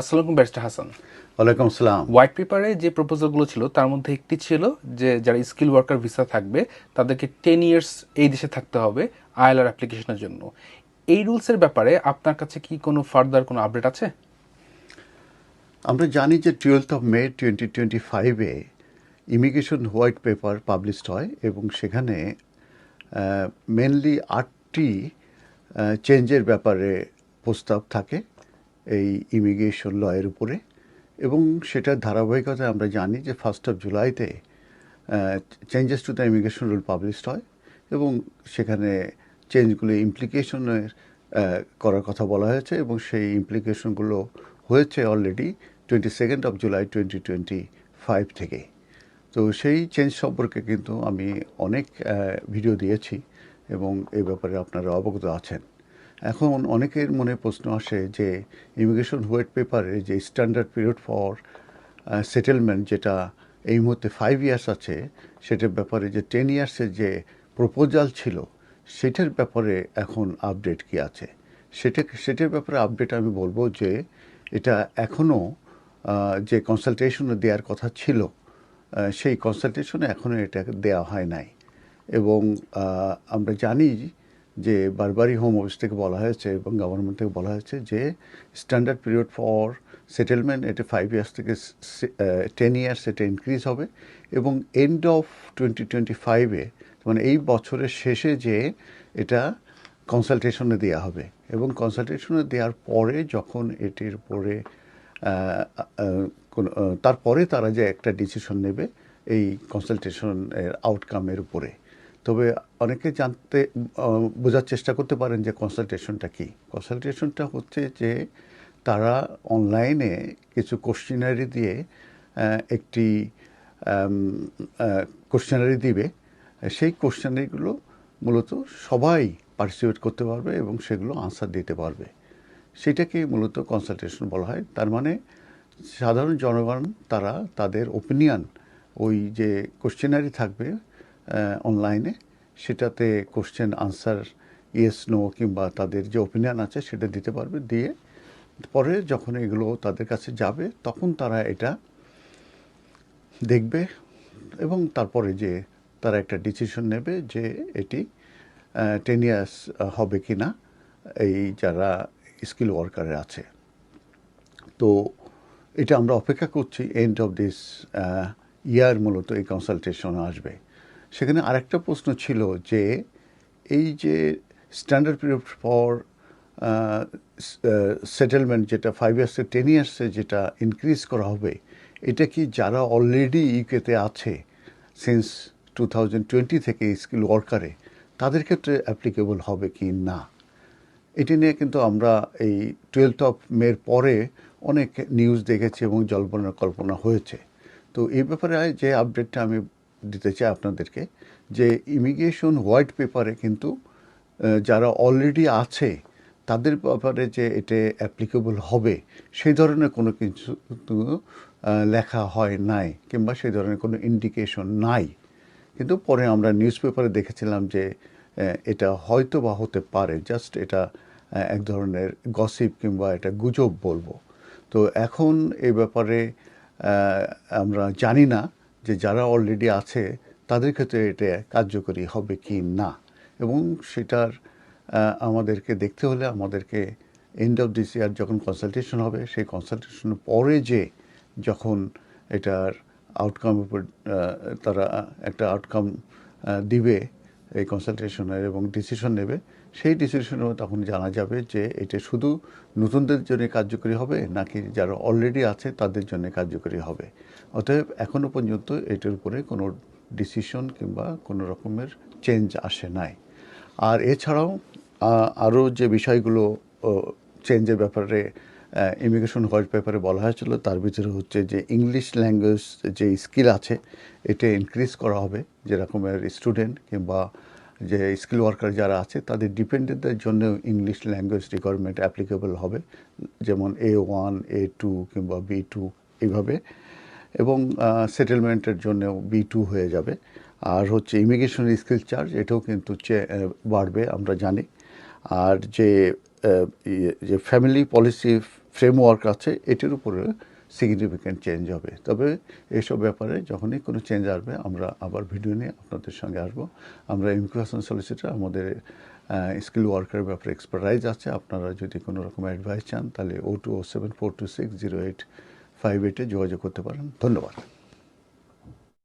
আসসালামু ব্যারিস্টার হাসান। ওয়ালাইকুম আসসালাম। হোয়াইট পেপারে যে প্রপোজালগুলো ছিল তার মধ্যে একটি ছিল যে যারা স্কিল ওয়ার্কার ভিসা থাকবে তাদেরকে টেন ইয়ার্স এই দেশে থাকতে হবে আইএলআর অ্যাপ্লিকেশনের জন্য। এই রুলসের ব্যাপারে আপনার কাছে কি কোনো ফার্দার কোনো আপডেট আছে? আমরা জানি যে twelfth of May twenty twenty ফাইভে ইমিগ্রেশন হোয়াইট পেপার পাবলিশড হয় এবং সেখানে মেনলি আটটি চেঞ্জের ব্যাপারে প্রস্তাব থাকে। এই ইমিগ্রেশন লয়ের উপরে। এবং সেটার ধারাবাহিকতায় আমরা জানি যে ফার্স্ট অফ জুলাইতে changes to the immigration rule published হয় এবং সেখানে চেঞ্জগুলো ইমপ্লিকেশনের করার কথা বলা হয়েছে এবং সেই ইমপ্লিকেশনগুলো হয়েছে already twenty second of July twenty twenty five থেকে। তো সেই চেঞ্জ সম্পর্কে কিন্তু আমি অনেক ভিডিও দিয়েছি এবং এই ব্যাপারে আপনারা অবগত আছেন। এখন অনেকের মনে প্রশ্ন আসে যে ইমিগ্রেশন হোয়াইট পেপারে যে স্ট্যান্ডার্ড পিরিয়ড ফর সেটেলমেন্ট যেটা এই মুহূর্তে ফাইভ ইয়ার্স আছে, সেটার ব্যাপারে যে টেন ইয়ার্সের যে প্রপোজাল ছিল, সেটার ব্যাপারে এখন আপডেট কি আছে? সেটা, সেটার ব্যাপারে আপডেট আমি বলব যে এটা এখনও যে কনসালটেশন দেওয়ার কথা ছিল সেই কনসালটেশনে এখনও এটা দেওয়া হয় নাই। এবং আমরা জানি যে বারবারই হোম অফিস থেকে বলা হয়েছে এবং গভর্নমেন্ট থেকে বলা হয়েছে যে স্ট্যান্ডার্ড পিরিয়ড ফর সেটেলমেন্ট এটা ফাইভ ইয়ার্স থেকে টেন ইয়ার্স এটা ইনক্রিজ হবে এবং এন্ড অফ টোয়েন্টি টোয়েন্টি ফাইভে মানে এই বছরের শেষে যে এটা কনসালটেশনে দেওয়া হবে এবং কনসালটেশনে দেওয়ার পরে যখন এটির পরে তারপরে তারা যে একটা ডিসিশন নেবে এই কনসালটেশনের আউটকামের উপরে। তবে অনেকে জানতে বোঝার চেষ্টা করতে পারেন যে কনসালটেশনটা কী। কনসালটেশনটা হচ্ছে যে তারা অনলাইনে কিছু কোশ্চেনারি দিয়ে একটি কোশ্চেনারি দিবে। সেই কোশ্চেনারিগুলো মূলত সবাই পার্টিসিপেট করতে পারবে এবং সেগুলো আনসার দিতে পারবে। সেটাকে মূলত কনসালটেশন বলা হয়। তার মানে সাধারণ জনগণ, তারা তাদের ওপিনিয়ন ওই যে কোশ্চেনারি থাকবে অনলাইনে সেটাতে কোশ্চেন আনসার ইয়েস নো কিংবা তাদের যে ওপিনিয়ন আছে সেটা দিতে পারবে। দিয়ে পরে যখন এগুলো তাদের কাছে যাবে, তখন তারা এটা দেখবে এবং তারপরে যে তারা একটা ডিসিশন নেবে যে এটি টেন ইয়ার্স হবে কি না এই যারা স্কিল ওয়ার্কারে আছে। তো এটা আমরা অপেক্ষা করছি। এন্ড অফ দিস ইয়ার মূলত এই কনসালটেশন আসবে। সেখানে আরেকটা প্রশ্ন ছিল যে এই যে স্ট্যান্ডার্ড পিরিয়ড ফর সেটেলমেন্ট যেটা ফাইভ ইয়ার্সে টেন ইয়ার্সে যেটা ইনক্রিজ করা হবে, এটা কি যারা অলরেডি ইউকেতে আছে সিন্স টু থাউজেন্ড টোয়েন্টি থেকে স্কিল ওয়ার্কারে তাদের ক্ষেত্রে অ্যাপ্লিকেবল হবে কি না? এটি নিয়ে কিন্তু আমরা এই টুয়েলথ অফ মের পরে অনেক নিউজ দেখেছি এবং জল্পনা কল্পনা হয়েছে। তো এই ব্যাপারে যে আপডেটটা আমি দিতে চাই আপনাদেরকে যে ইমিগ্রেশন হোয়াইট পেপারে কিন্তু যারা অলরেডি আছে, তাদের ব্যাপারে যে এটা অ্যাপ্লিকেবল হবে, সেই ধরনের কোনো কিছু লেখা হয় নাই, কিংবা সেই ধরনের কোনো ইন্ডিকেশন নাই। কিন্তু পরে আমরা নিউজ পেপারে দেখেছিলাম যে এটা হয়তো বা হতে পারে জাস্ট এটা এক ধরনের গসিপ কিংবা এটা গুজব বলব। তো এখন এই ব্যাপারে আমরা জানি না যে যারা অলরেডি আছে, তাদের ক্ষেত্রে এটা কার্যকরী হবে কি না? এবং সেটার আমাদেরকে দেখতে হলে আমাদেরকে এন্ড অফ দিস ইয়ার যখন কনসালটেশন হবে, সেই কনসালটেশনের পরে যে যখন এটার আউটকাম উপর তারা একটা আউটকাম দিবে এই কনসালটেশনের এবং ডিসিশন নেবে সেই ডিসিশনেও তখন জানা যাবে যে এটা শুধু নতুনদের জন্য কার্যকরী হবে, নাকি যারা অলরেডি আছে তাদের জন্য কার্যকরী হবে। অতএব এখনও পর্যন্ত এটার উপরে কোনো ডিসিশন কিংবা কোনো রকমের চেঞ্জ আসে নাই। আর এছাড়াও আরও যে বিষয়গুলো চেঞ্জের ব্যাপারে ইমিগ্রেশন হোয়াইট পেপারে বলা হয়েছিল, তার ভিতরে হচ্ছে যে ইংলিশ ল্যাঙ্গুয়েজ যে স্কিল আছে, এটা ইনক্রিজ করা হবে, যেরকমের স্টুডেন্ট কিংবা যে স্কিল ওয়ার্কার যারা আছে, তাদের ডিপেন্ডেন্টদের জন্য ইংলিশ ল্যাঙ্গুয়েজ রিকোয়ারমেন্ট অ্যাপ্লিকেবল হবে, যেমন এ ওয়ান এ টু কিংবা বি টু এইভাবে এবং সেটেলমেন্টের জন্যও বি টু হয়ে যাবে। আর হচ্ছে ইমিগ্রেশন স্কিল চার্জ এটাও কিন্তু বাড়বে, আমরা জানি। আর যে যে ফ্যামিলি পলিসি ফ্রেমওয়ার্ক আছে, এটির উপরে সিগনিফিক্যান্ট চেঞ্জ হবে। তবে এইসব ব্যাপারে যখনই কোনো চেঞ্জ আসবে, আমরা আবার ভিডিও নিয়ে আপনাদের সঙ্গে আসব। আমরা ইমিগ্রেশন সলিসিটার আমাদের স্কিল ওয়ার্কারের ব্যাপারে এক্সপার্টাইজ আছে। আপনারা যদি কোনো রকম অ্যাডভাইস চান, তাহলে O two O seven four two six zero eight five এইটে যোগাযোগ করতে পারেন। ধন্যবাদ।